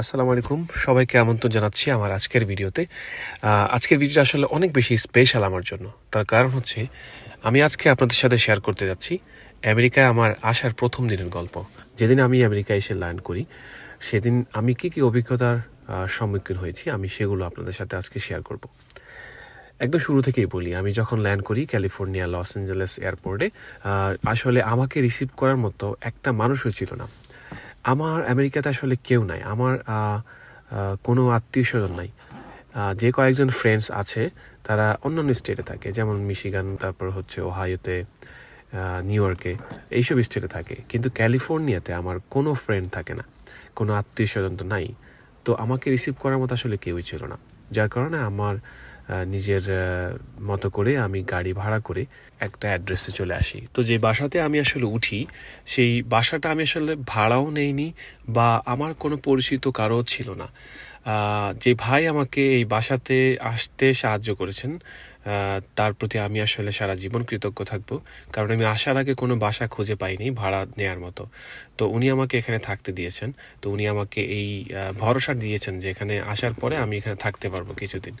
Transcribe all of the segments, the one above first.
আসসালামু আলাইকুম। সবাইকে আমন্ত্রণ জানাচ্ছি আমার আজকের ভিডিওতে। আজকের ভিডিওটা আসলে অনেক বেশি স্পেশাল আমার জন্য। তার কারণ হচ্ছে, আমি আজকে আপনাদের সাথে শেয়ার করতে যাচ্ছি আমেরিকায় আমার আসার প্রথম দিনের গল্প। যেদিন আমি আমেরিকায় এসে লার্ন করি, সেদিন আমি কি কি অভিজ্ঞতার সম্মুখীন হয়েছি, আমি সেগুলো আপনাদের সাথে আজকে শেয়ার করব। একদম শুরু থেকেই বলি, আমি যখন ল্যান্ড করি ক্যালিফোর্নিয়া, লস অ্যাঞ্জেলেস এয়ারপোর্টে আসলে আমাকে রিসিভ করার মতো একটা মানুষও ছিল না। আমার আমেরিকাতে আসলে কেউ নাই। আমার কোনো আত্মীয় স্বজন নাই যে কয়েকজন ফ্রেন্ডস আছে, তারা অন্যান্য স্টেটে থাকে। যেমন মিশিগান তারপর হচ্ছে ওহাইওতে নিউ ইয়র্কে এইসব স্টেটে থাকে। কিন্তু ক্যালিফোর্নিয়াতে আমার কোনো ফ্রেন্ড থাকে না। কোনো আত্মীয় স্বজন তো নাই। তো আমাকে রিসিভ করার মতো আসলে কেউই ছিল না। যার কারণে আমার নিজের মতো করে আমি গাড়ি ভাড়া করে একটা অ্যাড্রেসে চলে আসি। তো যে বাসাতে আমি আসলে উঠি, সেই বাসাটা আমি আসলে ভাড়াও নেইনি বা আমার কোনো পরিচিত কারও ছিল না। যে ভাই আমাকে এই বাসাতে আসতে সাহায্য করেছেন তার প্রতি আমি আসলে সারা জীবন কৃতজ্ঞ থাকব। কারণ আমি আসার আগে কোনো বাসা খুঁজে পাইনি ভাড়া নেয়ার মতো। তো উনি আমাকে এখানে থাকতে দিয়েছেন। তো উনি আমাকে এই ভরসা দিয়েছেন যে এখানে আসার পরে আমি এখানে থাকতে পারব কিছুদিন।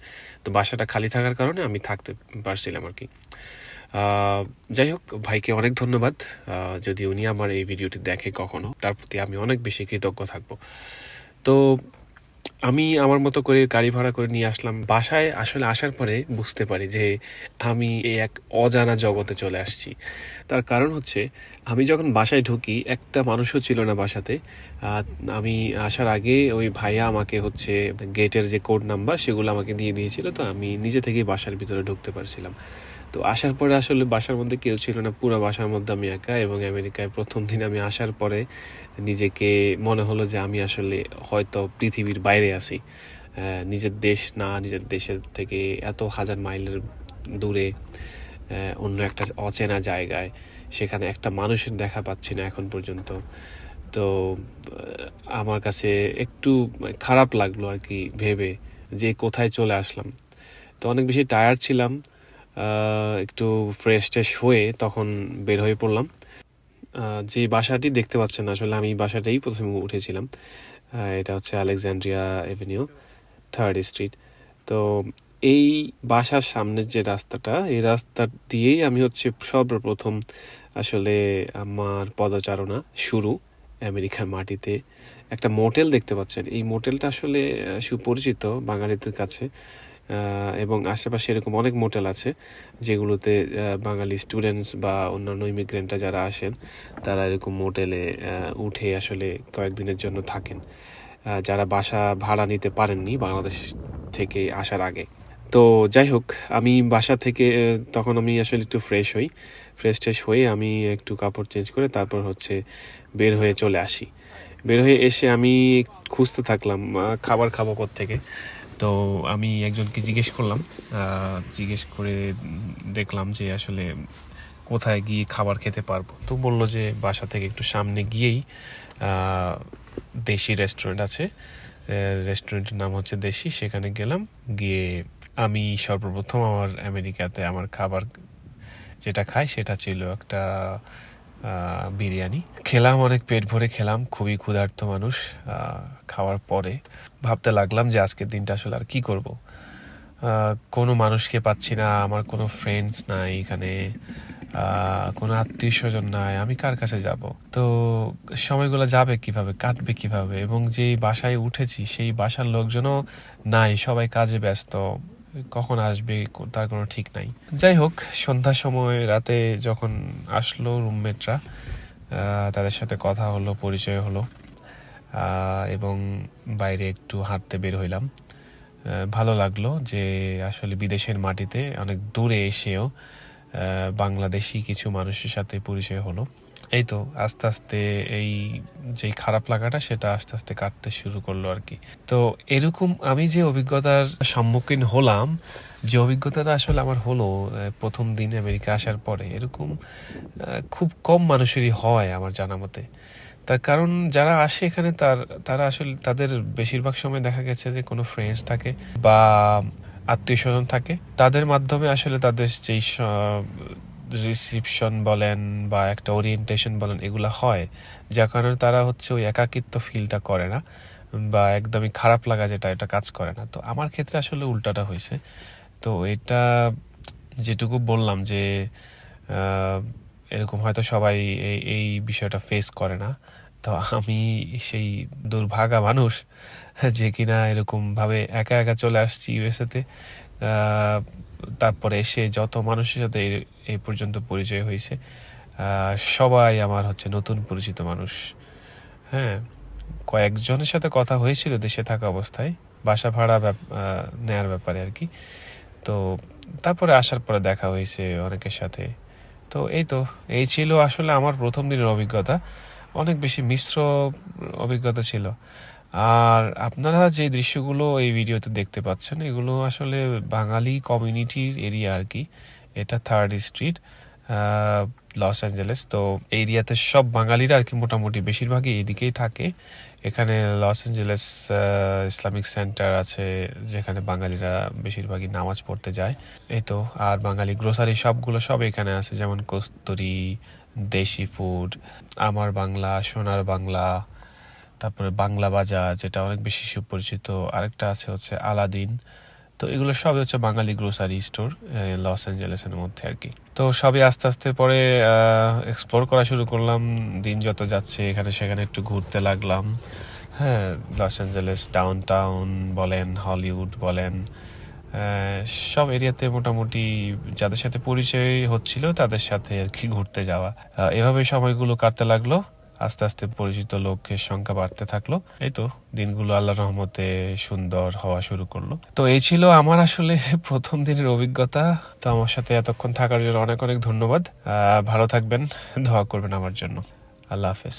তো বাসাটা খালি থাকার কারণে আমি থাকতে পারছিলাম আর কি। যাই হোক, ভাইকে অনেক ধন্যবাদ। যদি উনি আমার এই ভিডিওটি দেখে কখনো, তার প্রতি আমি অনেক বেশি কৃতজ্ঞ থাকব। তো আমি আমার মতো করে গাড়ি ভাড়া করে নিয়ে আসলাম। বাসায় আসলে আসার পরে বুঝতে পারি যে আমি এই এক অজানা জগতে চলে আসছি। তার কারণ হচ্ছে, আমি যখন বাসায় ঢুকি, একটা মানুষও ছিল না বাসাতে। আমি আসার আগে ওই ভাইয়া আমাকে হচ্ছে গেটের যে কোড নাম্বার সেগুলো আমাকে দিয়ে দিয়েছিল, তো আমি নিজে থেকেই বাসার ভিতরে ঢুকতে পারছিলাম। তো আসার পরে আসলে বাসার মধ্যে কেউ ছিল না, পুরো বাসার মধ্যে আমি একা এবং আমেরিকায় প্রথম দিন আমি আসার পরে নিজেকে মনে হলো যে আমি আসলে হয়তো পৃথিবীর বাইরে আছি। নিজের দেশ না, নিজের দেশের থেকে এত হাজার মাইলের দূরে অন্য একটা অচেনা জায়গায়, সেখানে একটা মানুষের দেখা পাচ্ছি না এখন পর্যন্ত। তো আমার কাছে একটু খারাপ লাগল আর কি ভেবে যে কোথায় চলে আসলাম। তো অনেক বেশি টায়ার্ড ছিলাম একটু ফ্রেশ ট্রেশ হয়ে তখন বের হয়ে পড়লাম। যে বাসাটি দেখতে পাচ্ছেন আসলে আমি বাসাটাই প্রথমে উঠেছিলাম। এটা হচ্ছে আলেকজান্ড্রিয়া এভিনিউ থার্ড স্ট্রিট তো এই বাসার সামনের যে রাস্তাটা, এই রাস্তা দিয়েই আমি হচ্ছে সর্বপ্রথম আসলে আমার পদচারণা শুরু আমেরিকার মাটিতে। একটা মোটেল দেখতে পাচ্ছেন। এই মোটেলটা আসলে সুপরিচিত বাঙালিদের কাছে। এবং আশেপাশে এরকম অনেক মোটেল আছে যেগুলোতে বাঙালি স্টুডেন্টস বা অন্যান্য ইমিগ্রেন্টরা যারা আসেন, তারা এরকম মোটেলে উঠে আসলে কয়েকদিনের জন্য থাকেন। যারা বাসা ভাড়া নিতে পারেননি বাংলাদেশ থেকে আসার আগে। তো যাই হোক, আমি বাসা থেকে তখন আমি আসলে একটু ফ্রেশ হই। ফ্রেশ ট্রেশ হয়ে আমি একটু কাপড় চেঞ্জ করে তারপর হচ্ছে বের হয়ে চলে আসি। বের হয়ে এসে আমি খুঁজতে থাকলাম খাবার খাব থেকে তো আমি একজনকে জিজ্ঞেস করলাম জিজ্ঞেস করে দেখলাম যে আসলে কোথায় গিয়ে খাবার খেতে পারব। তো বলল যে বাসা থেকে একটু সামনে গিয়েই দেশি রেস্টুরেন্ট আছে। রেস্টুরেন্টের নাম হচ্ছে দেশি। সেখানে গেলাম, গিয়ে আমি সর্বপ্রথম আমার আমেরিকাতে আমার খাবার যেটা খাই সেটা ছিল একটা বিরিয়ানি। খেলাম অনেক পেট ভরে, খেলাম। খুবই ক্ষুধার্ত মানুষ খাওয়ার পরে। ভাবতে লাগলাম যে আজকের দিনটা আসলে আর কি করব। কোনো মানুষকে পাচ্ছি না, আমার কোনো ফ্রেন্ডস নাই এখানে কোনো আত্মীয় স্বজন নাই, আমি কার কাছে যাব? তো সময়গুলো যাবে কীভাবে, কাটবে কীভাবে? এবং যেই বাসায় উঠেছি, সেই বাসার লোকজনও নাই, সবাই কাজে ব্যস্ত। কখন আসবে তার কোনো ঠিক নাই। যাই হোক সন্ধ্যার সময়, রাতে যখন আসলো রুমমেটরা তাদের সাথে কথা হলো, পরিচয় হলো এবং বাইরে একটু হাঁটতে বের হইলাম। ভালো লাগল যে আসলে বিদেশের মাটিতে অনেক দূরে এসেও বাংলাদেশি কিছু মানুষের সাথে পরিচয় হলো। এই তো আস্তে আস্তে এই যে খারাপ লাগাটা, সেটা আস্তে আস্তে কাটতে শুরু করল আর কি। তো এরকম আমি যে অভিজ্ঞতার সম্মুখীন হলাম, যে অভিজ্ঞতাটা আসলে আমার হলো প্রথম দিন আমেরিকা আসার পরে, এরকম খুব কম মানুষেরই হয় আমার জানা মতে। তার কারণ, যারা আসে এখানে, তার, তারা আসলে, তাদের বেশিরভাগ সময় দেখা গেছে যে কোনো ফ্রেন্ডস থাকে বা আত্মীয় স্বজন থাকে। তাদের মাধ্যমে আসলে তাদের যেই রিসিপশন বলেন বা একটা ওরিয়েন্টেশন বলেন, এগুলো হয়। যার কারণে তারা হচ্ছে ওই একাকিত্ব ফিলটা করে না বা একদমই খারাপ লাগা যেটা, এটা কাজ করে না। তো আমার ক্ষেত্রে আসলে উল্টাটা হয়েছে। তো এটা যেটুকু বললাম যে এরকম হয়তো সবাই এই এই বিষয়টা ফেস করে না। তো আমি সেই দুর্ভাগা মানুষ যে কিনা এরকমভাবে একা একা চলে আসছি ইউএসএতে তারপরে এসে যত মানুষের সাথে এই- পর্যন্ত পরিচয় হয়েছে সবাই আমার হচ্ছে নতুন পরিচিত মানুষ। হ্যাঁ কয়েকজনের সাথে কথা হয়েছিল দেশে থাকা অবস্থায়, বাসা ভাড়া নেয়ার ব্যাপারে আর কি। তো তারপরে আসার পরে দেখা হয়েছে অনেকের সাথে। তো এই তো, এই ছিল আসলে আমার প্রথম দিনের অভিজ্ঞতা। অনেক বেশি মিশ্র অভিজ্ঞতা ছিল। আর আপনারা যে দৃশ্যগুলো এই ভিডিওতে দেখতে পাচ্ছেন, এগুলো আসলে বাঙালি কমিউনিটির এরিয়া আর কি। এটা থার্ড স্ট্রিট লস অ্যাঞ্জেলেস তো এরিয়াতে সব বাঙালিরা আর কি মোটামুটি বেশিরভাগই এদিকেই থাকে। এখানে লস অ্যাঞ্জেলেস ইসলামিক সেন্টার আছে, যেখানে বাঙালিরা বেশিরভাগই নামাজ পড়তে যায়। এই তো, আর বাঙালি গ্রোসারি শপগুলো সব এখানে আছে, যেমন কস্তুরি, দেশি ফুড আমার বাংলা, সোনার বাংলা তারপরে বাংলা বাজার, যেটা অনেক বেশি সুপরিচিত। আরেকটা আছে হচ্ছে আলাদিন। তো এগুলো সবই হচ্ছে বাঙালি গ্রোসারি স্টোর লস অ্যাঞ্জেলেসের মধ্যে আর কি তো সবই আস্তে আস্তে পরে এক্সপ্লোর করা শুরু করলাম। দিন যত যাচ্ছে, এখানে সেখানে একটু ঘুরতে লাগলাম। হ্যাঁ লস অ্যাঞ্জেলেস ডাউন টাউন বলেন হলিউড বলেন সব এরিয়াতে মোটামুটি যাদের সাথে পরিচয় হচ্ছিল, তাদের সাথে আর কি ঘুরতে যাওয়া। এভাবে সময়গুলো কাটতে লাগল। আস্তে আস্তে পরিচিত লোকের সংখ্যা বাড়তে থাকল। এই তো দিনগুলো আল্লাহ রহমতে সুন্দর হওয়া শুরু করল। তো এই ছিল আমার আসলে প্রথম দিনের অভিজ্ঞতা। তো আমার সাথে এতক্ষণ থাকার জন্য অনেক অনেক ধন্যবাদ। ভালো থাকবেন, দোয়া করবেন আমার জন্য। আল্লাহ হাফেজ।